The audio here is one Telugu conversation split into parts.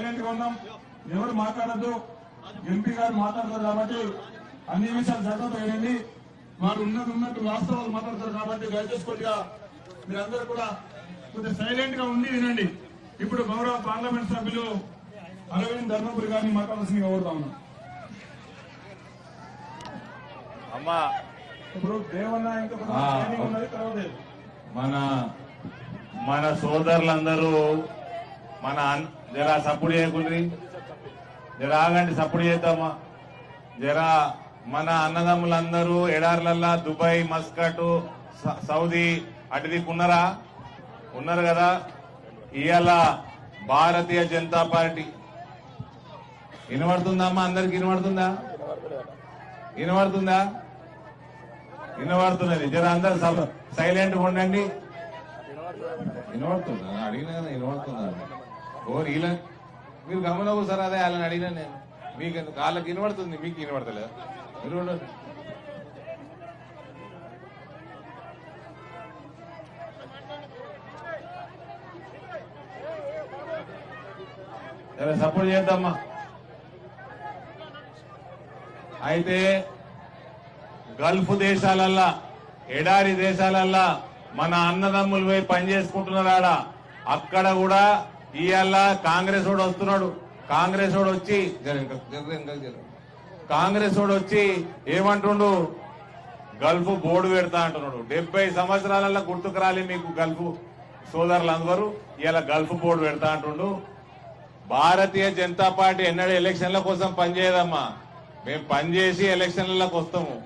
సైలెంట్గా ఉన్నాం. ఎవరు మాట్లాడద్దు. ఎంపీ గారు మాట్లాడతారు కాబట్టి అన్ని విషయాలు వినండి. వారు ఉన్నది ఉన్నట్టు వాస్తవాలు మాట్లాడతారు కాబట్టి దయచేసి కొద్దిగా మీరందరూ కూడా కొద్దిగా సైలెంట్గా ఉండి వినండి. ఇప్పుడు గౌరవ పార్లమెంట్ సభ్యులు అరవింద్ ధర్మపురి గారిని మాట్లాడాల్సిందిగా కోరుతా ఉన్నాం. అమ్మా. ఇప్పుడు దేవన్న ఇంకా మన మన సోదరులందరూ మన జర సప్పుడు చేయకుండ్రి. జరా ఆగండి సప్పుడు చేద్దామా? జరా మన అన్నదమ్ములందరూ ఎడార్లల్లా దుబాయ్ మస్కట్ సౌదీ అటుది ఉన్నారా? ఉన్నారు కదా? ఇవాళ భారతీయ జనతా పార్టీ. వినబడుతుందమ్మా అందరికి వినబడుతుందా? వినబడుతుందా? వినబడుతున్నది. జర అందరు సైలెంట్ ఉండండి. వినబడుతుందా? అడిగిన కదా వినబడుతుందా? ఓ ఇలా మీరు గమనవు సార్ అదే వాళ్ళని అడిగినా నేను. మీకు ఎందుకు వాళ్ళకి వినబడుతుంది మీకు వినబడతలేదు. మీరు సరే సపోర్ట్ చేద్దామా? అయితే గల్ఫ్ దేశాలల్లా ఎడారి దేశాలల్లా మన అన్నదమ్ములు పోయి పని చేసుకుంటున్నారు అక్కడ కూడా ఇవాళ కాంగ్రెస్ వాడు వస్తున్నాడు. కాంగ్రెస్ వాడు వచ్చి కాంగ్రెస్ వాడు వచ్చి ఏమంటుండు? గల్ఫ్ బోర్డు పెడతా అంటున్నాడు. డెబ్బై సంవత్సరాలలో గుర్తుకు రాలి మీకు గల్ఫ్ సోదరులు అందరూ. ఇలా గల్ఫ్ బోర్డు పెడతా అంటుండు. భారతీయ జనతా పార్టీ ఎన్నడూ ఎలక్షన్ల కోసం పనిచేయదమ్మా మేము పనిచేసి ఎలక్షన్లకు వస్తాము.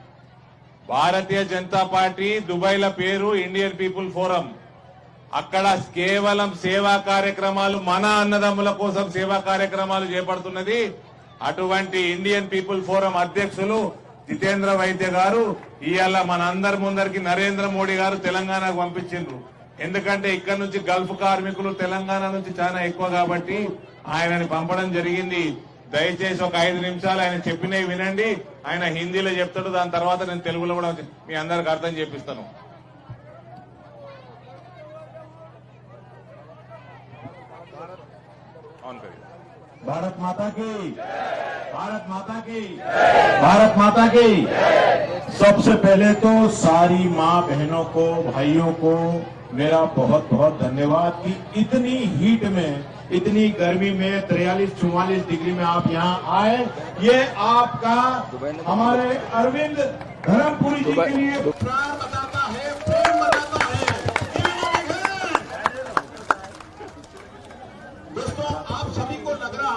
భారతీయ జనతా పార్టీ దుబాయ్ల పేరు ఇండియన్ పీపుల్ ఫోరం. అక్కడ కేవలం సేవా కార్యక్రమాలు మన అన్నదమ్ముల కోసం సేవా కార్యక్రమాలు చేపడుతున్నది. అటువంటి ఇండియన్ పీపుల్ ఫోరం అధ్యక్షులు జితేంద్ర వైద్య గారు ఇవాళ మన అందరి ముందరికి నరేంద్ర మోడీ గారు తెలంగాణకు పంపించిండ్రు. ఎందుకంటే ఇక్కడ నుంచి గల్ఫ్ కార్మికులు తెలంగాణ నుంచి చాలా ఎక్కువ కాబట్టి ఆయనని పంపడం జరిగింది. దయచేసి ఒక ఐదు నిమిషాలు ఆయన చెప్పినవి వినండి. ఆయన హిందీలో చెప్తాడు దాని తర్వాత నేను తెలుగులో కూడా మీ అందరికి అర్థం చేపిస్తాను. भारत माता की। भारत माता की। भारत माता की। सबसे पहले तो सारी माँ बहनों को भाइयों को मेरा बहुत बहुत धन्यवाद कि इतनी हीट में इतनी गर्मी में तिरयालीस चौवालीस डिग्री में आप यहाँ आए। ये आपका हमारे अरविंद धर्मपुरी जी के लिए प्यार बताता है प्रेम बताता है दोस्तों आप सभी को लग रहा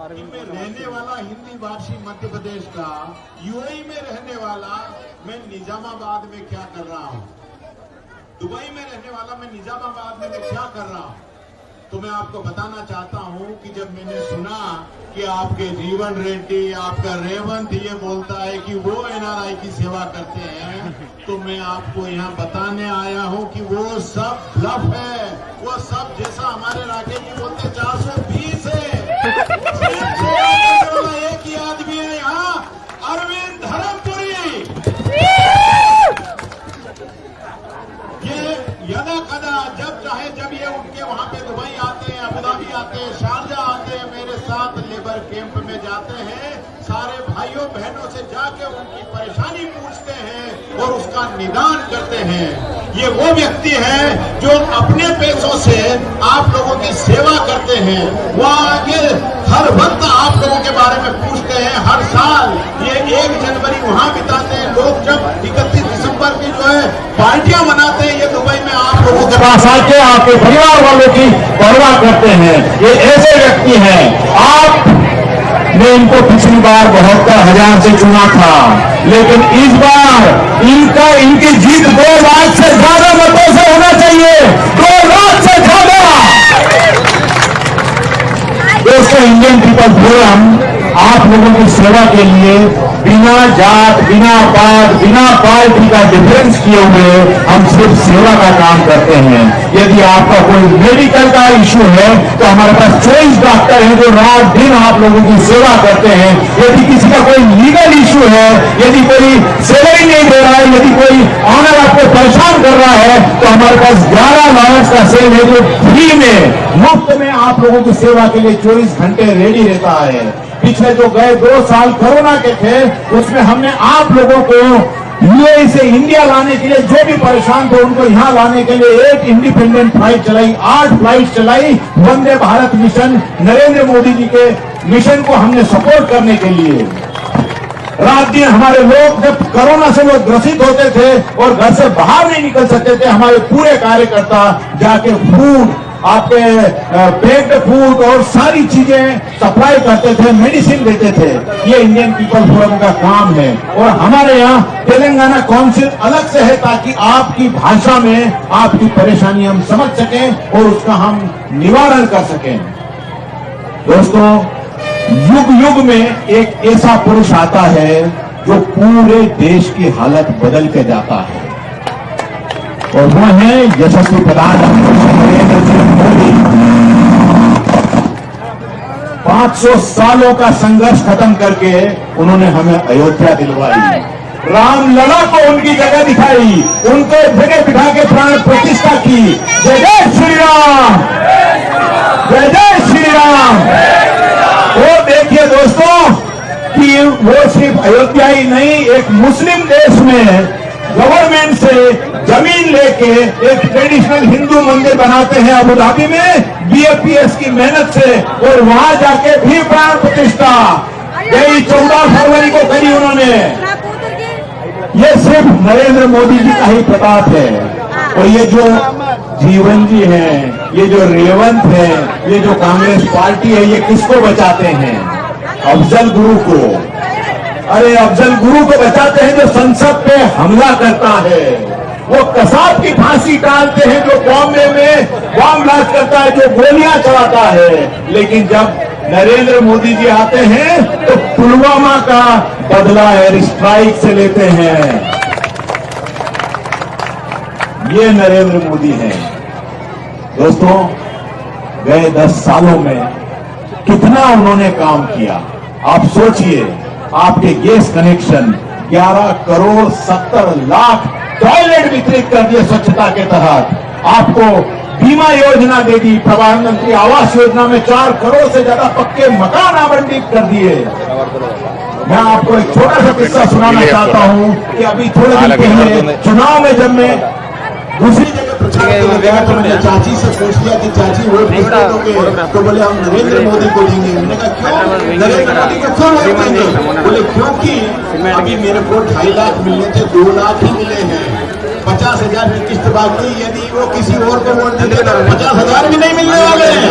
कि रहने वाला हिंदी भाषी मध्य प्रदेश का यूएई में रहने वाला मैं निजामाबाद में क्या कर रहा हूँ? दुबई में रहने वाला मैं निजामाबाद में मैं क्या कर रहा हूँ? तो मैं आपको बताना चाहता हूँ कि जब मैंने सुना कि आपके जीवन रेड्डी आपका रेवंत ये बोलता है कि वो एनआरआई की सेवा करते हैं तो मैं आपको यहाँ बताने आया हूँ कि वो सब ब्लफ है। वो सब जैसा हमारे राकेश जी बोलते चार सौ बीस है सिर्फ़ सेवा करने वाला एक ही आदमी है यहाँ अरविंद धर्मपुरी ये यदा कदा जब चाहे जब ये उनके वहाँ पे दुबई आते हैं शारजा हैं मेरे साथ लेबर कैंप में जाते हैं। सारे भाइयों, बहनों से जाके उनकी परेशानी पूछते हैं और उसका निदान करते हैं। ये वो व्यक्ति है जो अपने पैसों से आप लोगों की सेवा करते हैं। वो आगे हर वक्त आप लोगों के बारे में पूछते हैं। हर साल ये एक जनवरी वहाँ बिताते हैं। लोग जब इकतीस दिसंबर की जो है पार्टियाँ मनाते हैं, ये दुबई में आप लोगों के पास आके आपके परिवार वालों की परवाह करते हैं। ये ऐसे व्यक्ति हैं। आप ने इनको पिछली बार बहत्तर हज़ार से चुना था, लेकिन इस बार इनका, इनकी जीत दो लाख से ज़्यादा मतों से होना चाहिए। दो लाख से ज़्यादा। दोस्तों इंडियन पीपल फोरम आप लोगों की सेवा के लिए बिना जात, बिना पात बिना पार्टी का डिफरेंस किए हुए हम सिर्फ़ सेवा का काम करते हैं। यदि आपका कोई मेडिकल का इश्यू है तो हमारे पास चौबीस डॉक्टर हैं जो रात दिन आप लोगों की सेवा करते हैं। यदि किसी का कोई लीगल इश्यू है, यदि कोई सैलरी नहीं दे रहा है, यदि कोई ऑनर आपको परेशान कर रहा है तो हमारे पास 11 लॉयर्स का सेल है जो फ्री में, मुफ़्त में आप लोगों की सेवा के लिए 24 घंटे रेडी रहता है। पिछले जो गए दो साल कोरोना के थे, उसमें हमने आप लोगों को यूएई से इंडिया लाने के लिए जो भी परेशान थे, उनको यहाँ लाने के लिए एक इंडिपेंडेंट फ़्लाइट चलाई, आठ फ़्लाइट चलाई, वंदे भारत मिशन नरेंद्र मोदी जी के मिशन को हमने सपोर्ट करने के लिए। रात दिन हमारे लोग जब कोरोना से लोग ग्रसित होते थे और घर से बाहर नहीं निकल सकते थे, हमारे पूरे कार्यकर्ता जाके फ़ूड आपके पेक्ड फ़ूड और सारी चीज़ें सप्लाई करते थे, मेडिसिन देते थे। ये इंडियन पीपल फोरम का काम है। और हमारे यहाँ तेलंगाना काउंसिल अलग से है ताकि आपकी भाषा में आपकी परेशानी हम समझ सकें और उसका हम निवारण कर सकें। दोस्तों, युग युग में एक ऐसा पुरुष आता है जो पूरे देश की हालत बदल के जाता है। और वो है यशस्वी प्रधानमंत्री नरेंद्र सिंह मोदी 500 सालों का संघर्ष खत्म करके उन्होंने हमें अयोध्या दिलवाई। राम लला को उनकी जगह दिखाई उनको जगह बिठा के प्राण प्रतिष्ठा की। जय जय श्री राम जय जय श्री राम वो देखिए दोस्तों कि वो सिर्फ़ अयोध्या ही नहीं एक मुस्लिम देश में गवर्नमेंट से ज़मीन लेके एक ट्रेडिशनल हिंदू मंदिर बनाते हैं अबू धाबी में बीएपीएस की मेहनत से, और वहाँ जाके भी प्राण प्रतिष्ठा। यही चौदह फरवरी को करी उन्होंने। ये सिर्फ़ नरेंद्र मोदी जी का ही प्रताप है। और ये जो जीवन जी है, ये जो रेवंत है, ये जो कांग्रेस पार्टी है, ये किसको बचाते हैं? अफजल गुरु को। अरे, अफजल गुरु को बचाते हैं जो संसद पे हमला करता है। वो कसाब की फांसी टालते हैं जो बॉम्बे में बॉम्ब ब्लास्ट करता है, जो गोलियाँ चलाता है। लेकिन जब नरेंद्र मोदी जी आते हैं तो पुलवामा का बदला एयर स्ट्राइक से लेते हैं। ये नरेंद्र मोदी हैं। दोस्तों, गए दस सालों में कितना उन्होंने काम किया। आप सोचिए, आपके gas connection 11 crore 70 lakh toilet वितरित कर दिए स्वच्छता के तहत। आपको बीमा योजना दे दी प्रधानमंत्री आवास योजना में चार करोड़ से ज़्यादा पक्के मकान आवंटित कर दिए। मैं आपको एक छोटा सा किस्सा सुनाना चाहता हूँ कि अभी थोड़े दिन पहले चुनाव में जब मैं दूसरी जगह प्रचार के लिए गया तो मैंने चाची से पूछ लिया कि चाची वोट किसको दोगे तो बोले हम नरेंद्र मोदी को देंगे। मैंने कहा क्यों? नरेंद्र मोदी को क्यों वोट देंगे? बोले क्योंकि अभी मेरे को ढाई लाख मिलने थे दो लाख ही मिले हैं। पचास हज़ार की किस्त बाकी यदि वो किसी और को वोट देते तो पचास हज़ार भी नहीं मिलने वाले हैं।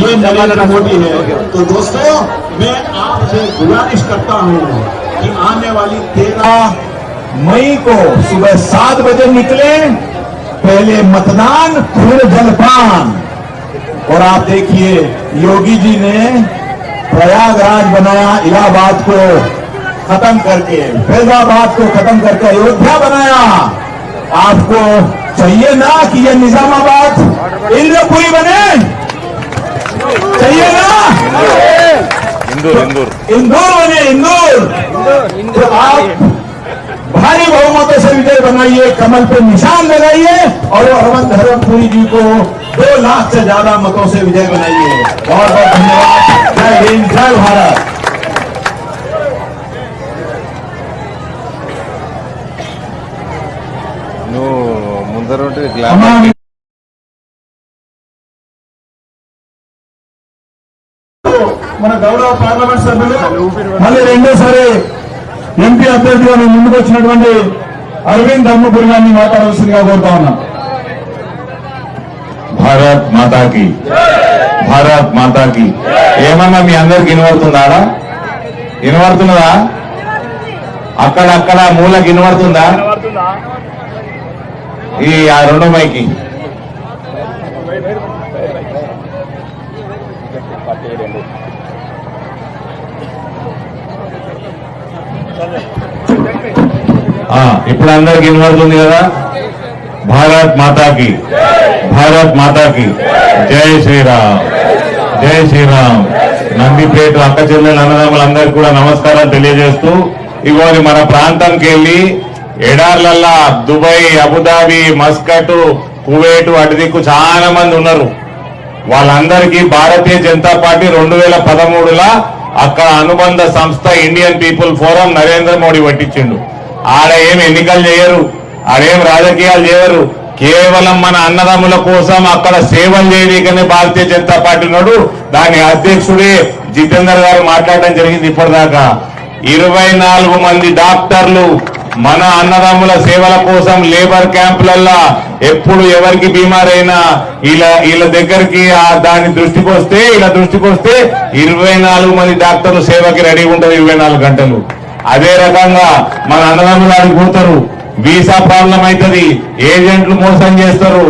ये नरेंद्र मोदी है। तो दोस्तों मैं आपसे गुजारिश करता हूँ कि आने वाली तेरह मई को सुबह सात बजे निकले पहले मतदान फिर जलपान और आप देखिए योगी जी ने प्रयागराज बनाया इलाहाबाद को खत्म करके फैजाबाद को खत्म करके अयोध्या बनाया। आपको चाहिए ना कि यह निजामाबाद इंद्रपुरी बने? चाहिए ना? इंदौर। इंदौर बने इंदौर। तो आप भारी बहुमतों से विजय बनाइए कमल पे निशान लगाइए और हरवंत हरवंतपुरी जी को दो लाख से ज्यादा मतों से विजय बनाइए बहुत बहुत धन्यवाद जय हिंद जय भारत నువ్వు ముందర ఉంటే గ్లాస్ तमाम మన గౌరవ పార్లమెంట్ సభ్యులు మళ్ళీ రెండోసారి ఎంపీ అభ్యర్థిగా మేము ముందుకు వచ్చినటువంటి అరవింద్ ధర్మపురి గారిని మాట్లాడవలసిందిగా కోరుతా ఉన్నాం. భారత్ మాతాకి. భారత్ మాతాకి. ఏమన్నా మీ అందరికి వినబడుతుందా? వినబడుతున్నదా అక్కడ అక్కడ మూలకి వినబడుతుందా? ఈ ఆ రెండో మైకి. ఇప్పుడు అందరికి వినబడుతుంది కదా? భారత్ మాతాకి భారత్ మాతాకి జై శ్రీరామ్ జై శ్రీరామ్. నందిపేట అక్క చెల్లెలు అన్నదమ్ములందరికీ కూడా నమస్కారం తెలియజేస్తూ ఇవాళ మన ప్రాంతంకి వెళ్ళి ఎడార్లల్లా Dubai Abu Dhabi Muscat Kuwait అటు దిక్కు చాలా మంది ఉన్నారు. వాళ్ళందరికీ భారతీయ జనతా పార్టీ రెండు వేల పదమూడులా అక్కడ అనుబంధ సంస్థ Indian people forum Narendra Modi పట్టించిండు ఆడ ఏం ఎన్నికలు చేయరు ఆడేం రాజకీయాలు చేయరు. కేవలం మన అన్నదమ్ముల కోసం అక్కడ సేవలు చేయడానికనే భారతీయ జనతా పార్టీ ఉన్నాడు. దాని అధ్యక్షుడే జితేందర్ గారు మాట్లాడడం జరిగింది ఇప్పటిదాకా. ఇరవై నాలుగు మంది డాక్టర్లు మన అన్నదమ్ముల సేవల కోసం లేబర్ క్యాంపులల్లా ఎప్పుడు ఎవరికి బీమారైనా ఇలా వీళ్ళ దగ్గరికి దాని దృష్టికి వస్తే ఇలా దృష్టికి వస్తే ఇరవై నాలుగు మంది డాక్టర్లు సేవకి రెడీ ఉంటారు ఇరవై నాలుగు గంటలు. అదే రకంగా మన అన్నదమ్ములు అడిగిపోతారు వీసా ప్రాబ్లం అవుతుంది ఏజెంట్లు మోసం చేస్తారు.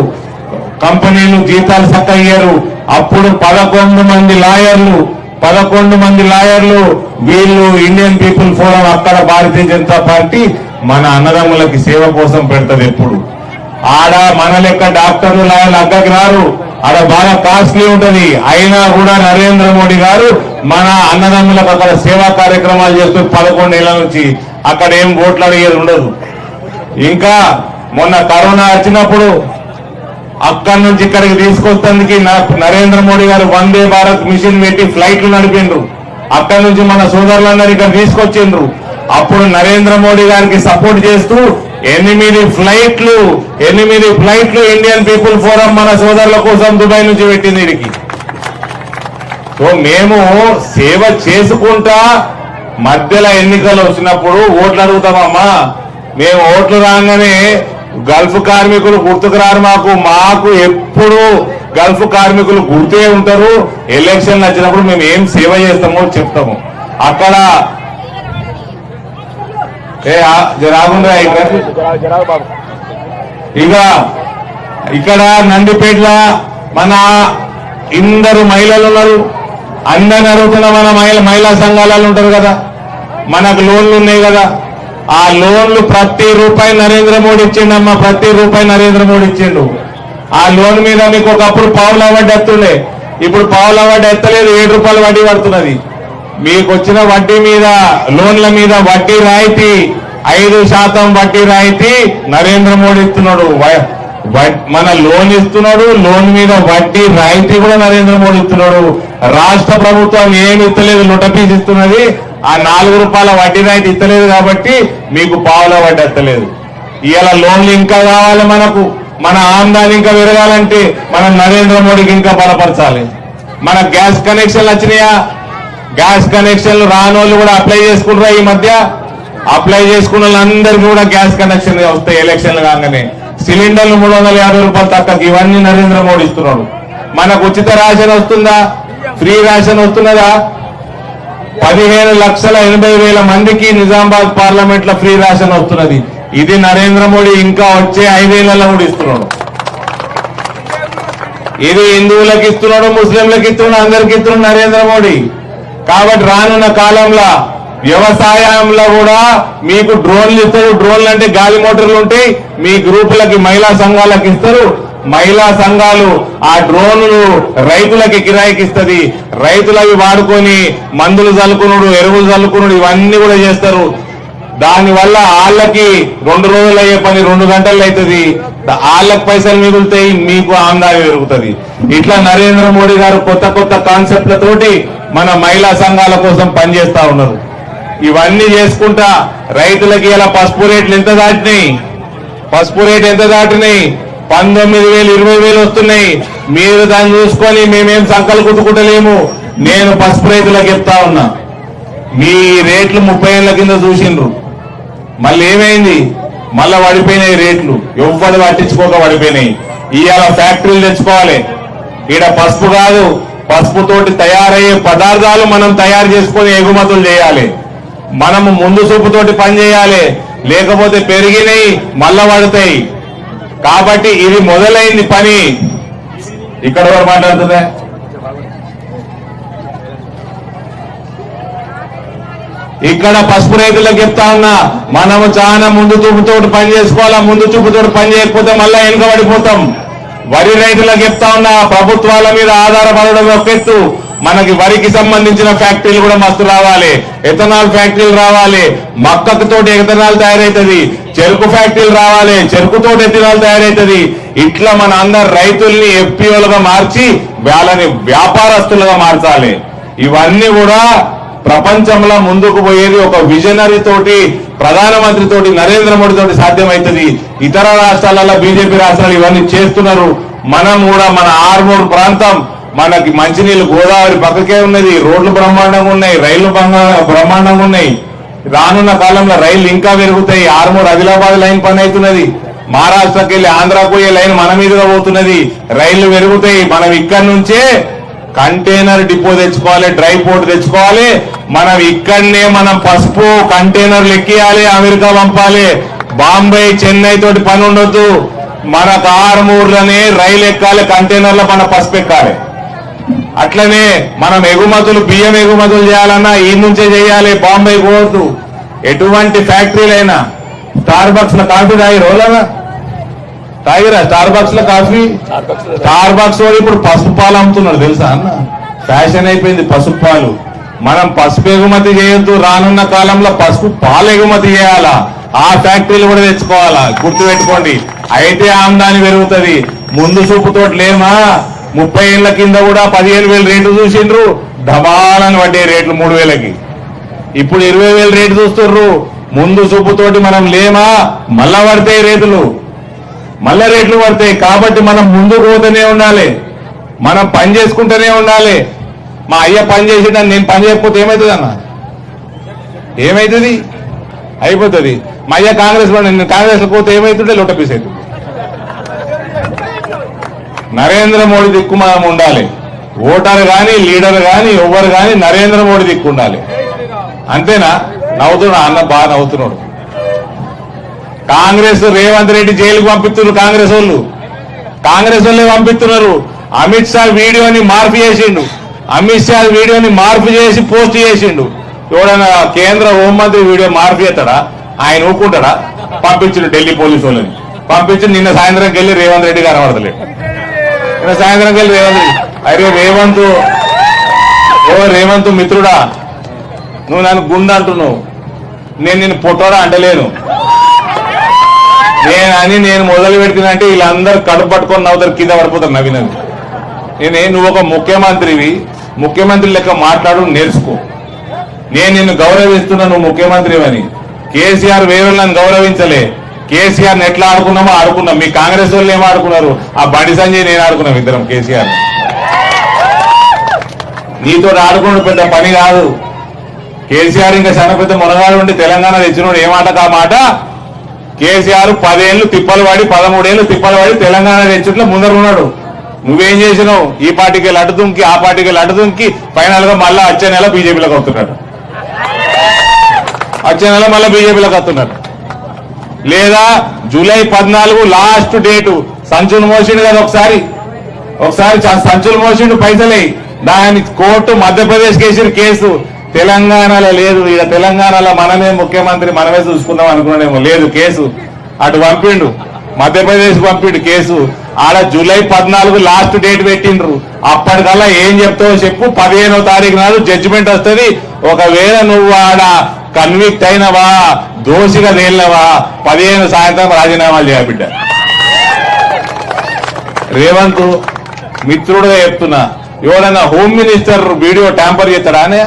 కంపెనీలు జీతాలు సక్కయ్యారు. అప్పుడు పదకొండు మంది లాయర్లు పదకొండు మంది లాయర్లు వీళ్ళు ఇండియన్ పీపుల్ ఫోరం అక్కడ భారతీయ జనతా పార్టీ మన అన్నదమ్ములకి సేవ కోసం పెడతది ఎప్పుడు. ఆడ మన లెక్క డాక్టర్లు లాయర్లు అక్కడికి రారు. ఆడ బాగా కాస్ట్లీ ఉంటది. అయినా కూడా నరేంద్ర మోడీ గారు మన అన్నదమ్ములకు అక్కడ సేవా కార్యక్రమాలు చేస్తూ పదకొండు ఏళ్ళ నుంచి అక్కడ ఏం ఓట్లు అడిగేది ఉండదు. ఇంకా మొన్న కరోనా వచ్చినప్పుడు అక్కడి నుంచి ఇక్కడికి తీసుకొస్తానికి నరేంద్ర మోడీ గారు వందే భారత్ మిషన్ పెట్టి ఫ్లైట్లు నడిపిండ్రు. అక్కడి నుంచి మన సోదరులందరూ ఇక్కడ తీసుకొచ్చిండ్రు. అప్పుడు నరేంద్ర మోడీ గారికి సపోర్ట్ చేస్తూ ఎనిమిది ఫ్లైట్లు ఎనిమిది ఫ్లైట్లు ఇండియన్ పీపుల్ ఫోరం మన సోదరుల కోసం దుబాయ్ నుంచి పెట్టింది వీడికి సో మేము సేవ చేసుకుంటా మధ్యలో ఎన్నికలు వచ్చినప్పుడు ఓట్లు అడుగుతామమ్మా. మేము ఓట్లు రాగానే గల్ఫ్ కార్మికులు గుర్తుకు రారు మాకు. మాకు ఎప్పుడు గల్ఫ్ కార్మికులు గుర్తే ఉంటారు. ఎలక్షన్లు వచ్చినప్పుడు మేము ఏం సేవ చేస్తామో చెప్తాము. అక్కడ ఏ ఇక్కడ? ఇక ఇక్కడ నందిపేటల మన ఇందరు మహిళలు ఉన్నారు. అందరిని అడుగుతున్న మన మహిళ మహిళా సంఘాలలో ఉంటారు కదా. మనకు లోన్లు ఉన్నాయి కదా. ఆ లోన్లు ప్రతి రూపాయి నరేంద్ర మోడీ ఇచ్చిండమ్మా ప్రతి రూపాయి నరేంద్ర మోడీ ఇచ్చిండు. ఆ లోన్ మీద మీకు ఒకప్పుడు పావుల వడ్డీ ఎత్తుండే. ఇప్పుడు పావుల వడ్డీ ఎత్తలేదు ఏడు రూపాయలు వడ్డీ పడుతున్నది. మీకు వచ్చిన వడ్డీ మీద లోన్ల మీద వడ్డీ రాయితీ ఐదు శాతం వడ్డీ రాయితీ నరేంద్ర మోడీ ఇస్తున్నాడు. మన లోన్ ఇస్తున్నాడు లోన్ మీద వడ్డీ రాయితీ కూడా నరేంద్ర మోడీ ఇస్తున్నాడు. రాష్ట్ర ప్రభుత్వం ఏమి ఇస్తలేదు లుటపీస్ ఇస్తున్నది. ఆ నాలుగు రూపాయల వడ్డీ రాయితీ ఇస్తలేదు కాబట్టి మీకు పావుల వడ్డీ ఇస్తలేదు ఇవాళ లోన్లు ఇంకా కావాలి మనకు. మన ఆమ్దాని ఇంకా పెరగాలంటే మనం నరేంద్ర మోడీకి ఇంకా బలపరచాలి. మన గ్యాస్ కనెక్షన్లు వచ్చినాయా? గ్యాస్ కనెక్షన్లు రానోళ్ళు కూడా అప్లై చేసుకుంటారా ఈ మధ్య? అప్లై చేసుకున్న వాళ్ళందరికీ కూడా గ్యాస్ కనెక్షన్ వస్తాయి ఎలక్షన్లు కాగానే. సిలిండర్లు మూడు వందల యాభై రూపాయలు తక్కువ ఇవన్నీ నరేంద్ర మోడీ ఇస్తున్నాడు. మనకు ఉచిత రేషన్ వస్తుందా? ఫ్రీ రేషన్ వస్తున్నదా? పదిహేను లక్షల ఎనభై వేల మందికి నిజామాబాద్ పార్లమెంట్లో ఫ్రీ రేషన్ వస్తున్నది. ఇది నరేంద్ర మోడీ ఇంకా వచ్చే ఐదేళ్ళలో కూడా ఇస్తున్నాడు. ఇది హిందువులకు ఇస్తున్నాడు ముస్లింలకు ఇస్తున్నాడు అందరికి ఇస్తున్నాడు నరేంద్ర మోడీ. కాబట్టి రానున్న కాలంలో వ్యవసాయంలో కూడా మీకు డ్రోన్లు ఇస్తారు. డ్రోన్లు అంటే గాలి మోటార్లు ఉంటాయి. మీ గ్రూపులకి మహిళా సంఘాలకు ఇస్తారు. మహిళా సంఘాలు ఆ డ్రోన్లు రైతులకి కిరాయికిస్తుంది. రైతులు అవి వాడుకొని మందులు చల్లుకునుడు ఎరువులు చల్లుకునుడు ఇవన్నీ కూడా చేస్తారు. దానివల్ల వాళ్ళకి రెండు రోజులు అయ్యే పని రెండు గంటలు అవుతుంది వాళ్ళకి పైసలు మిగులుతాయి మీకు ఆందాయం పెరుగుతుంది. ఇట్లా నరేంద్ర మోడీ గారు కొత్త కొత్త కాన్సెప్ట్లతోటి మన మహిళా సంఘాల కోసం పనిచేస్తా ఉన్నారు. ఇవన్నీ చేసుకుంటా రైతులకి ఇలా పసుపు రేట్లు ఎంత దాటినాయి? పసుపు రేట్ ఎంత దాటినాయి? పంతొమ్మిది వేలు ఇరవై వేలు వస్తున్నాయి. మీరు దాన్ని చూసుకొని మేమేం సంకలు కుట్టుకుంటలేము. నేను పసుపు రైతులకు చెప్తా ఉన్నా. మీ రేట్లు ముప్పై ఏళ్ళ కింద చూసిండ్రు. మళ్ళీ ఏమైంది? మళ్ళా పడిపోయినాయి రేట్లు. ఎవ్వరు పట్టించుకోక పడిపోయినాయి. ఇవాళ ఫ్యాక్టరీలు తెచ్చుకోవాలి. ఈడ పసుపు కాదు పసుపుతోటి తయారయ్యే పదార్థాలు మనం తయారు చేసుకొని ఎగుమతులు చేయాలి. మనము ముందు చూపుతోటి పని చేయాలి. లేకపోతే పెరిగినాయి మళ్ళా పడతాయి. కాబట్టి ఇది మొదలైంది పని. ఇక్కడ ఎవరు మాట్లాడుతుందా? ఇక్కడ పసుపు రైతులకు చెప్తా ఉన్నా మనము చాలా ముందు చూపుతోటి పని చేసుకోవాలా? ముందు చూపుతోటి పని చేయకపోతే మళ్ళా వెనుక పడిపోతాం వరి రైతులకు చెప్తా ఉన్నా ప్రభుత్వాల మీద ఆధారపడడం ఒక ఎత్తు. మనకి వరికి సంబంధించిన ఫ్యాక్టరీలు కూడా మస్తు రావాలి. ఎథనాల్ ఫ్యాక్టరీలు రావాలి. మక్కకు తోటి ఎథనాల్ తయారైతుంది. చెరుకు ఫ్యాక్టరీలు రావాలి. చెరుకుతోటి ఎథనాల్ తయారైతుంది. ఇట్లా మన అందరు రైతుల్ని ఎఫ్పిఓలుగా మార్చి వాళ్ళని వ్యాపారస్తులుగా మార్చాలి. ఇవన్నీ కూడా ప్రపంచంలో ముందుకు పోయేది ఒక విజనరీ తోటి ప్రధానమంత్రి తోటి నరేంద్ర మోడీ తోటి సాధ్యమవుతుంది ఇతర రాష్ట్రాలలో బీజేపీ రాష్ట్రాలు ఇవన్నీ చేస్తున్నారు. మనం కూడా మన ఆర్మూర్ ప్రాంతం మనకి మంచినీళ్ళు గోదావరి పక్కకే ఉన్నది. రోడ్లు బ్రహ్మాండంగా ఉన్నాయి. రైళ్ళు బ్రహ్మాండంగా ఉన్నాయి. రానున్న కాలంలో రైళ్ళు ఇంకా పెరుగుతాయి. ఆర్మూర్ ఆదిలాబాద్ లైన్ పని అవుతున్నది మహారాష్ట్రకి వెళ్ళి ఆంధ్రాకు పోయే లైన్ మన మీదుగా పోతున్నది. రైళ్ళు పెరుగుతాయి. మనం ఇక్కడి నుంచే కంటైనర్ డిపో తెచ్చుకోవాలి డ్రై పోర్ట్ తెచ్చుకోవాలి. మనం ఇక్కడనే మనం పసుపు కంటైనర్లు ఎక్కియాలి అమెరికా పంపాలి. బాంబే చెన్నై తోటి పని ఉండొద్దు మన కారమూర్లోనే రైలు ఎక్కాలి కంటైనర్లో మన పసుపు ఎక్కాలి. అట్లనే మనం ఎగుమతులు బియ్యం ఎగుమతులు చేయాలన్నా ఈ నుంచే చేయాలి బాంబే పోవద్దు. ఎటువంటి ఫ్యాక్టరీలైనా స్టార్ బక్స్లో కాఫీ తాగి రోలనా తాగిరా స్టార్ బక్స్లో కాఫీ. స్టార్ బక్స్ వాడు ఇప్పుడు పసుపు పాలు అమ్ముతున్నాడు తెలుసా అన్న? ఫ్యాషన్ అయిపోయింది పసుపు పాలు. మనం పసుపు ఎగుమతి చేయొద్దు రానున్న కాలంలో పసుపు పాలు ఎగుమతి చేయాలా? ఆ ఫ్యాక్టరీలు కూడా తెచ్చుకోవాలా? గుర్తు పెట్టుకోండి అయితే ఆమ్దాని పెరుగుతుంది. ముందు చూపుతో లేమా? ముప్పై ఏళ్ళ కింద కూడా పదిహేను వేలు రేటు చూసిండ్రు. ధమాలని పడ్డే రేట్లు మూడు వేలకి. ఇప్పుడు ఇరవై వేలు రేటు చూస్తుర్రు. ముందు చూపుతోటి మనం లేమా? మళ్ళా పడతాయి రేట్లు. మళ్ళా రేట్లు పడతాయి. కాబట్టి మనం ముందు పోతూనే ఉండాలి. మనం పని చేసుకుంటూనే ఉండాలి. మా అయ్య పని చేసిండని నేను పని చేయకపోతే ఏమవుతుంది అన్న ఏమవుతుంది అయిపోతుంది. మా అయ్య కాంగ్రెస్ నేను కాంగ్రెస్ పోతే ఏమవుతుంటే లోటపీస్ అవుతుంది నరేంద్ర మోడీ దిక్కు మనం ఉండాలి. ఓటర్ కానీ లీడర్ కానీ ఎవరు కానీ నరేంద్ర మోడీ దిక్కు ఉండాలి. అంతేనా? నవ్వుతున్నాడు అన్న బాగా నవ్వుతున్నాడు. కాంగ్రెస్ రేవంత్ రెడ్డి జైలుకు పంపిస్తున్నారు కాంగ్రెస్ వాళ్ళు. కాంగ్రెస్ వాళ్ళే పంపిస్తున్నారు. అమిత్ షా వీడియోని మార్పు చేసిండు. అమిత్ షా వీడియోని మార్పు చేసి పోస్ట్ చేసిండు. ఎవడైనా కేంద్ర హోంమంత్రి వీడియో మార్పు చేస్తాడా? ఆయన ఊరుకుంటాడా? పంపించిండు ఢిల్లీ పోలీసు వాళ్ళని. పంపించి నిన్న సాయంత్రంకి వెళ్ళి రేవంత్ రెడ్డి కనబడతలేడు. నిన్న సాయంత్రం కలిసి రేవంత్ అరే రేవంత్ ఓ రేవంత్ మిత్రుడా నువ్వు నన్ను గుండె అంటున్నావు. నేను నిన్ను పొట్టోడా అంటలేను. నేను అని నేను మొదలు పెడుతున్నంటే వీళ్ళందరూ కడుపు పట్టుకొని నవ్వుతారు కింద పడిపోతారు నవ్వినవి నేనే నువ్వు ఒక ముఖ్యమంత్రివి. ముఖ్యమంత్రి లెక్క మాట్లాడు నేర్చుకో. నేను నిన్ను గౌరవిస్తున్నా నువ్వు ముఖ్యమంత్రి అని కేసీఆర్ వేరే నన్ను గౌరవించలే. కేసీఆర్ ఎట్లా ఆడుకున్నామో ఆడుకున్నాం మీ కాంగ్రెస్ వాళ్ళు ఏం ఆడుకున్నారు? ఆ బండి సంజయ్ నేను ఆడుకున్నాం ఇద్దరం కేసీఆర్ నీతో ఆడుకున్న పెద్ద పని కాదు. కేసీఆర్ ఇంకా చాలా పెద్ద మునగాడు ఉండి తెలంగాణ తెచ్చినోడు ఏమాట మాట కా మాట? కేసీఆర్ పదేళ్ళు తిప్పలు పడి పదమూడేళ్ళు తిప్పలు పడి తెలంగాణ తెచ్చుట్లో ముందరున్నాడు నువ్వేం చేసినావు? ఈ పార్టీకి లడ్డు దుంకి ఆ పార్టీకి లడ్డు దుంకి ఫైనల్గా మళ్ళా వచ్చే నెల బీజేపీలోకి వస్తున్నాడు. వచ్చే నెల మళ్ళీ బీజేపీలోకి వస్తున్నాడు. లేదా జూలై పద్నాలుగు లాస్ట్ డేటు. సంచులు మోసిండు కదా ఒకసారి. ఒకసారి చ- సంచులు మోసిండు పైసలే. దాని కోర్టు మధ్యప్రదేశ్ కేసిన కేసు. తెలంగాణలో లేదు. ఇక తెలంగాణలో మనమే ముఖ్యమంత్రి మనమే చూసుకుందాం అనుకున్నాడేమో. లేదు కేసు. అటు పంపిండు. మధ్యప్రదేశ్ పంపిండు కేసు. ఆడ జూలై పద్నాలుగు లాస్ట్ డేట్ పెట్టిండ్రు. అప్పటికల్లా ఏం చెప్తావో చెప్పు. పదిహేనో తారీఖు నాడు జడ్జిమెంట్ వస్తుంది. ఒకవేళ నువ్వు ఆడ కన్విక్ట్ అయినవా? దోషిగా తేలినవా? పదిహేను సాయంత్రం రాజీనామాలు చేయ బిడ్డ. రేవంత్ మిత్రుడుగా చెప్తున్నా ఎవడన్నా హోమ్ మినిస్టర్ వీడియో ట్యాంపర్ చేస్తాడా అనే?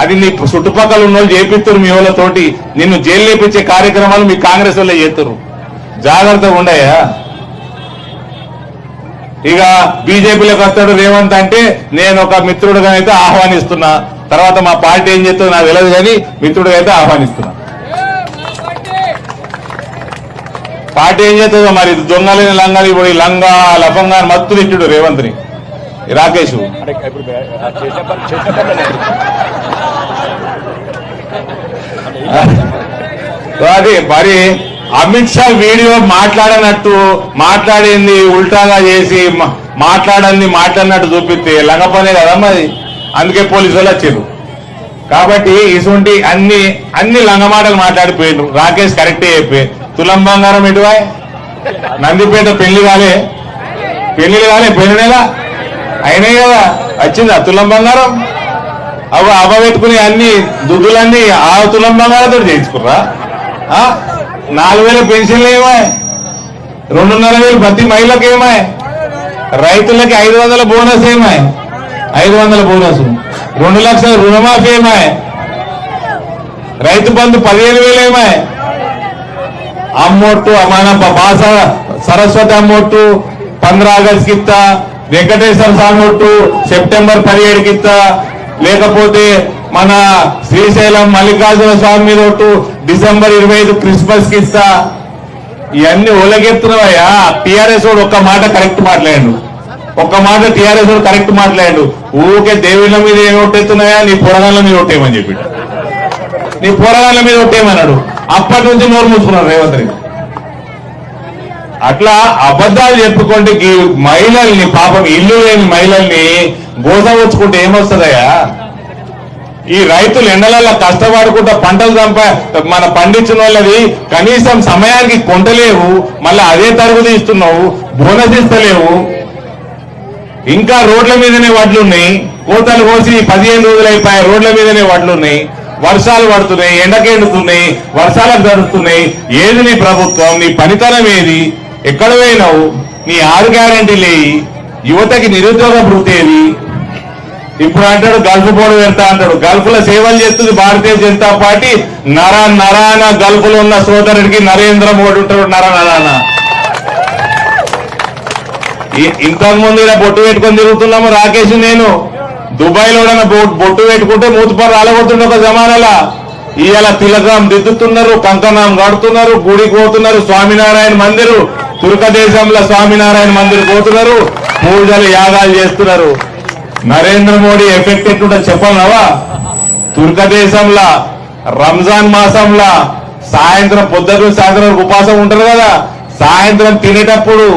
అది నీ చుట్టుపక్కల ఉన్న వాళ్ళు చేపిస్తారు మీ వాళ్ళతోటి నిన్ను జైలు లేపించే కార్యక్రమాలు మీ కాంగ్రెస్ వాళ్ళే చేస్తారు జాగ్రత్తగా ఉండయా? ఇక బీజేపీలోకి వస్తాడు రేవంత్ అంటే నేను ఒక మిత్రుడుగా అయితే ఆహ్వానిస్తున్నా. తర్వాత మా పార్టీ ఏం చేస్తుందో నాకు తెలియదు కానీ మిత్రుడుగా అయితే ఆహ్వానిస్తున్నా. పార్టీ ఏం చేస్తుందో మరి దొంగలేని లంగాలు ఇప్పుడు ఈ లంగా లఫంగా అని మత్తు తిట్టుడు రేవంత్ని. రాకేష్. అది మరి అమిత్ షా వీడియో మాట్లాడనట్టు మాట్లాడింది ఉల్టాగా చేసి మాట్లాడంది మాట్లాడినట్టు చూపిస్తే లంగపనే కదా మరి. అందుకే పోలీసు వాళ్ళు వచ్చారు. కాబట్టి ఇటువంటి అన్ని అన్ని లంగమాటలు మాట్లాడిపోయారు రాకేష్ కరెక్టే చెప్పి. తులం బంగారం ఎటువా నందిపేట పెళ్ళి కాలే. పెళ్ళి కాలే పెళ్ళి నెల? అయినాయి కదా వచ్చింది తులం బంగారం? అవ అవ్వబెట్టుకుని పెట్టుకుని అన్ని దుద్దులన్నీ ఆ తులం బంగారంతో చేయించుకుర్రా? ఆ? నాలుగు వేల పెన్షన్లు ఏమాయ్ రెండున్నర వేలు ప్రతి మహిళకి ఏమాయ్ రైతులకి ఐదు వందల బోనస్ ఏమాయ్ ఐదు వందల బోనస్. రెండు లక్షల రుణమాఫీ ఏమాయ్? రైతు బంధు పదిహేను వేలు ఏమాయ్? అమ్మోట్టు మన భాష సరస్వతి అమ్మొట్టు పంద్రా ఆగస్ట్ కిత్త వెంకటేశ్వర స్వామి ఒట్టు సెప్టెంబర్ పదిహేడు కిత్త లేకపోతే మన శ్రీశైలం మల్లికార్జున స్వామి మీద ఒట్టు డిసెంబర్ ఇరవై ఐదు క్రిస్మస్ కిస్తా ఇవన్నీ ఒలగెత్తున్నావయ్యా టిఆర్ఎస్ వాడు ఒక్క మాట కరెక్ట్ మాట్లాడు ఒక్క మాట టిఆర్ఎస్ కరెక్ట్ మాట్లాడు. ఊకే దేవుళ్ళ మీద ఏమి ఒట్టెత్తున్నాయా నీ పొరగాళ్ళ మీద ఒట్టేయమని చెప్పి నీ పోరాటాల మీద ఒట్టేయమన్నాడు. అప్పటి నుంచి నోరు మూసుకున్నాడు రేవంత్ రెడ్డి. అట్లా అబద్ధాలు చెప్పుకుంటే ఈ మహిళల్ని పాపం ఇల్లు లేని మహిళల్ని గోసవచ్చుకుంటే ఏమొస్తుందయ్యా? ఈ రైతులు ఎండలలో కష్టపడుకుంటా పంటలు చంప మన పండించిన వాళ్ళది కనీసం సమయానికి కొంటలేవు. మళ్ళీ అదే తరుగు తీస్తున్నావు బోనస్ ఇస్తలేవు. ఇంకా రోడ్ల మీదనే వడ్లు ఉన్నాయి కోతలు కోసి పదిహేను రోజులు అయిపోయాయి. రోడ్ల మీదనే వడ్లున్నాయి. వర్షాలు పడుతున్నాయి. ఎండకెండుతున్నాయి వర్షాలకు జరుగుతున్నాయి ఏది నీ ప్రభుత్వం? నీ పనితనం ఏది? ఎక్కడ పోయినావు? నీ ఆరు గ్యారంటీ లేయి. యువతకి నిరుద్యోగ భృతి ఏది? ఇప్పుడు అంటాడు గల్ఫ్ బోర్డు పెడతా అంటాడు. గల్ఫ్లో సేవలు చేస్తుంది భారతీయ జనతా పార్టీ. నర నరాన గల్ఫ్లో ఉన్న సోదరుడికి నరేంద్ర మోడీ ఉంటాడు. నర నరాన. ఇంతకు ముందు ఇలా బొట్టు పెట్టుకొని తిరుగుతున్నాము రాకేష్ నేను. దుబాయ్లో బొట్టు పెట్టుకుంటే మూతుపర రాలగొడుతుండే ఒక జమానాలా. ఇవాళ తిలకం దిద్దుతున్నారు కంకణం కడుతున్నారు గుడికి పోతున్నారు స్వామినారాయణ మందిరు తుర్క దేశంలో స్వామినారాయణ మందిర్ పోతున్నారు పూజలు యాగాలు చేస్తున్నారు. నరేంద్ర మోడీ ఎఫెక్ట్ ఎట్లుంటో చెప్పాలవా తుర్క దేశంలో రంజాన్ మాసంలో సాయంత్రం పొద్దున సాయంత్రం ఉపాసం ఉపవాసం ఉంటారు కదా సాయంత్రం తినేటప్పుడు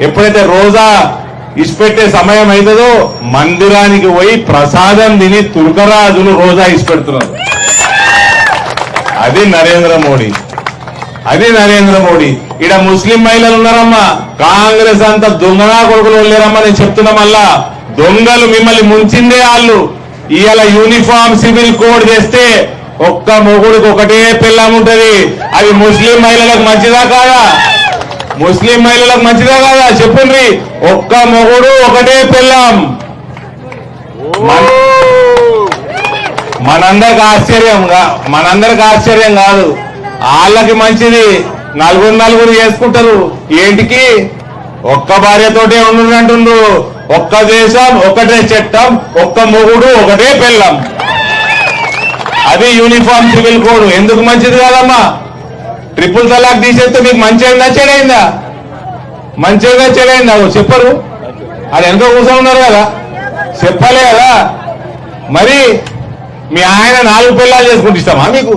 ఎప్పుడైతే రోజా ఇసిపెట్టే సమయం అవుతుందో మందిరానికి పోయి ప్రసాదం తిని తుర్కరాజులు రోజా ఇసిపెడుతున్నారు. అది నరేంద్ర మోడీ. అది నరేంద్ర మోడీ. ఇక్కడ ముస్లిం మహిళలు ఉన్నారమ్మా. కాంగ్రెస్ అంతా దొంగనా కొడుకులు లేరమ్మా నేను చెప్తున్నా మళ్ళా. దొంగలు మిమ్మల్ని ముంచిందే వాళ్ళు. ఇవాళ యూనిఫామ్ సివిల్ కోడ్ చేస్తే ఒక్క మొగుడికి ఒకటే పిల్లం ఉంటది. అది ముస్లిం మహిళలకు మంచిదా కాదా? ముస్లిం మహిళలకు మంచిదే కదా? చెప్పుండ్రి ఒక్క మొగుడు ఒకటే పిల్లం మనందరికి ఆశ్చర్యం మనందరికి ఆశ్చర్యం కాదు. వాళ్ళకి మంచిది. నలుగురు నలుగురు చేసుకుంటారు. ఏంటికి? ఒక్క భార్యతోటే ఉండుంటుండ్రు ఒక్క దేశం ఒకటే చట్టం ఒక్క మొగుడు ఒకటే పిల్లం అది యూనిఫామ్ సివిల్ కోడ్ ఎందుకు మంచిది కాదమ్మా? ట్రిపుల్ తలాక్ తీసేస్తే మీకు మంచి అయిందా చెడైందా? మంచిగా చెడైందా? ఓ చెప్పరు. అది వెనక కూర్చొని ఉన్నారు కదా. చెప్పలే కదా. మరి మీ ఆయన నాలుగు పిల్లలు చేసుకుంటే ఇస్తామా మీకు?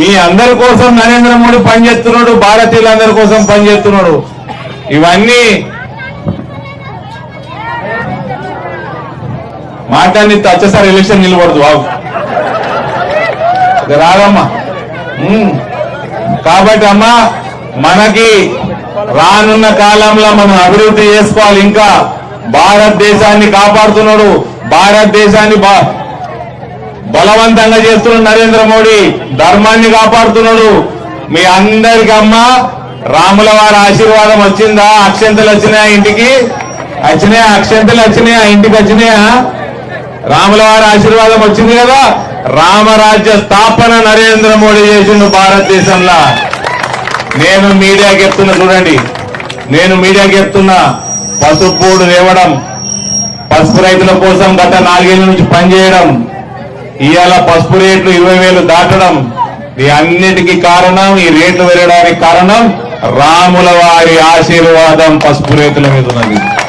మీ అందరి కోసం నరేంద్ర మోడీ పనిచేస్తున్నాడు భారతీయులందరి కోసం పనిచేస్తున్నాడు ఇవన్నీ మాట్లాడి వచ్చేసారి ఎలక్షన్ నిలబడదు. బాబు రాదమ్మా. కాబట్టి అమ్మా మనకి రానున్న కాలంలో మనం అభివృద్ధి చేసుకోవాలి. ఇంకా భారతదేశాన్ని కాపాడుతున్నాడు. భారతదేశాన్ని బా- బలవంతంగా చేస్తున్నాడు నరేంద్ర మోడీ. ధర్మాన్ని కాపాడుతున్నాడు. మీ అందరికి అమ్మ రాముల వారి ఆశీర్వాదం వచ్చిందా? అక్షంతలు వచ్చినాయా ఇంటికి? వచ్చినాయా? అక్షంతలు వచ్చినాయా? ఇంటికి వచ్చినాయా? రాముల వారి ఆశీర్వాదం వచ్చింది కదా. రామరాజ్య స్థాపన నరేంద్ర మోడీ చేసిండు భారతదేశంలో. నేను మీడియాకి చెప్తున్నా చూడండి. నేను మీడియాకి చెప్తున్నా పసుపు బోర్డు పసుపు రైతుల కోసం గత నాలుగేళ్ళ నుంచి పనిచేయడం ఇవాళ పసుపు రేట్లు ఇరవై వేలు దాటడం ఈ అన్నిటికీ కారణం ఈ రేట్లు పెరగడానికి కారణం రాముల వారి ఆశీర్వాదం పసుపు రైతుల మీద ఉన్నది.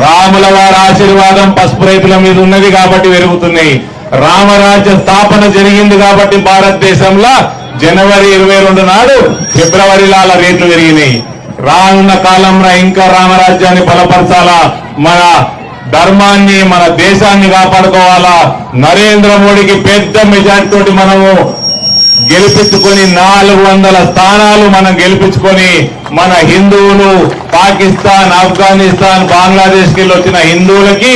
రాముల వారి ఆశీర్వాదం పసుపు రైతుల మీద ఉన్నది కాబట్టి పెరుగుతున్నాయి రామరాజ్య స్థాపన జరిగింది కాబట్టి భారతదేశంలో జనవరి ఇరవై రెండు నాడు ఫిబ్రవరిలో అలా రేట్లు పెరిగినాయి. రానున్న కాలంలో ఇంకా రామరాజ్యాన్ని బలపరచాలా? మన ధర్మాన్ని మన దేశాన్ని కాపాడుకోవాలా? నరేంద్ర మోడీకి పెద్ద మెజార్టీ తోటి మనము గెలిపించుకొని నాలుగు వందల స్థానాలు మనం గెలిపించుకొని మన హిందువులు పాకిస్తాన్ ఆఫ్ఘనిస్తాన్ బంగ్లాదేశ్కి వచ్చిన హిందువులకి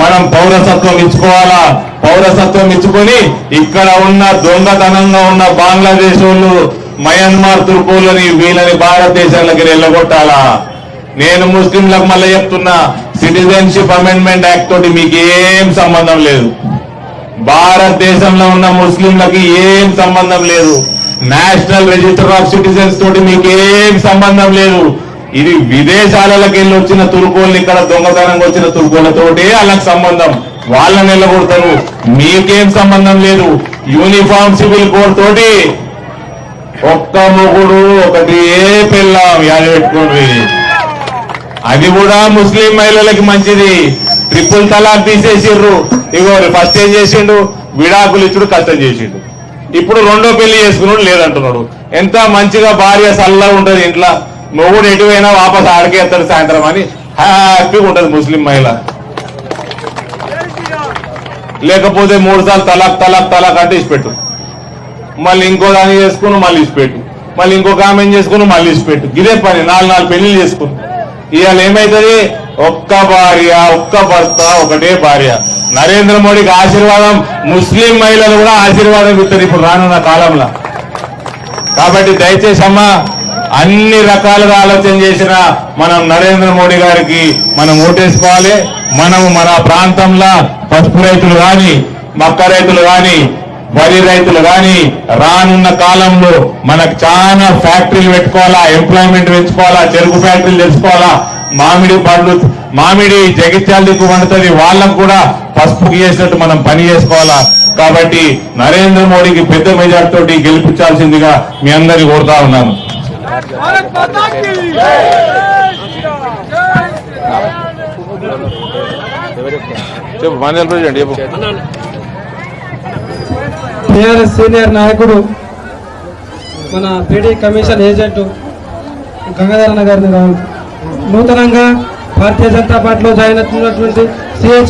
మనం పౌరసత్వం ఇచ్చుకోవాలా? పౌరసత్వం ఇచ్చుకొని ఇక్కడ ఉన్న దొంగతనంగా ఉన్న బంగ్లాదేశ్ వాళ్ళు మయన్మార్ తుర్కోలని వీళ్ళని భారతదేశాలకి వెళ్ళగొట్టాలా నేను ముస్లింలకు మళ్ళీ చెప్తున్నా సిటిజన్షిప్ అమెండ్మెంట్ యాక్ట్ తోటి మీకు ఏం సంబంధం లేదు. భారతదేశంలో ఉన్న ముస్లింలకి ఏం సంబంధం లేదు. నేషనల్ రిజిస్టర్ ఆఫ్ సిటిజన్స్ తోటి మీకు ఏం సంబంధం లేదు. ఇది విదేశాలకి వెళ్ళి వచ్చిన తురుకోళ్ళు ఇక్కడ దొంగతనంగా వచ్చిన తుర్కోళ్ళతోటి వాళ్ళకి సంబంధం. వాళ్ళని నిలబడతారు మీకేం సంబంధం లేదు. యూనిఫామ్ సివిల్ కోడ్ తోటి ఒక్క మొగుడు ఒకటి ఏ పిల్ల యాద పెట్టుకోండి అది కూడా ముస్లిం మహిళలకి మంచిది. ట్రిపుల్ తలాక్ తీసేసిండ్రు ఇగో ఫస్ట్ ఏం చేసిండు? విడాకులు ఇచ్చుడు కష్టం చేసిండు. ఇప్పుడు రెండో పెళ్ళి చేసుకున్నాడు లేదంటున్నాడు. ఎంత మంచిగా భార్య సల్లగా ఉంటది ఇంట్లో. మొగుడు ఎటువైనా వాపస్ ఆడికేస్తాడు సాయంత్రం అని హ్యాపీగా ఉంటది ముస్లిం మహిళ. లేకపోతే మూడు సార్లు తలాక్ తలాక్ తలాక్ అంటే ఇచ్చిపెట్టు. మళ్ళీ ఇంకో దాన్ని చేసుకుని మళ్ళీ ఇచ్చిపెట్టు. మళ్ళీ ఇంకొక ఆమె చేసుకుని మళ్ళీ ఇచ్చిపెట్టు. ఇదే పని నాలుగు నాలుగు పెళ్ళి చేసుకుని. ఇవాళ ఏమైతుంది? ఒక్క భార్య ఒక్క భర్త ఒకటే భార్య. నరేంద్ర మోడీకి ఆశీర్వాదం ముస్లిం మహిళలు కూడా ఆశీర్వాదం ఇస్తారు ఇప్పుడు రానున్న కాలంలో. కాబట్టి దయచేసి అమ్మా అన్ని రకాలుగా ఆలోచన చేసిన మనం నరేంద్ర మోడీ గారికి మనం ఓటేసుకోవాలి. మనము మన ప్రాంతంలో పసుపు రైతులు గాని మక్క రైతులు గాని వరి రైతులు గాని రానున్న కాలంలో మనకు చాలా ఫ్యాక్టరీలు పెట్టుకోవాలా ఎంప్లాయ్మెంట్ పెంచుకోవాలా చెరుకు ఫ్యాక్టరీలు తెచ్చుకోవాలా మామిడి పండ్లు మామిడి జగిత్యాలకు వండుతుంది. వాళ్ళకు కూడా పసుపు చేసినట్టు మనం పని చేసుకోవాలా? కాబట్టి నరేంద్ర మోడీకి పెద్ద మెజార్టీ తోటి గెలిపించాల్సిందిగా మీ అందరికీ కోరుతా ఉన్నాను. సీనియర్ నాయకుడు మన పీడీ కమిషన్ ఏజెంట్ గంగాధరణ గారిని కావాలి. నూతనంగా భారతీయ జనతా పార్టీలో జాయిన్ అవుతున్నటువంటి సిహెచ్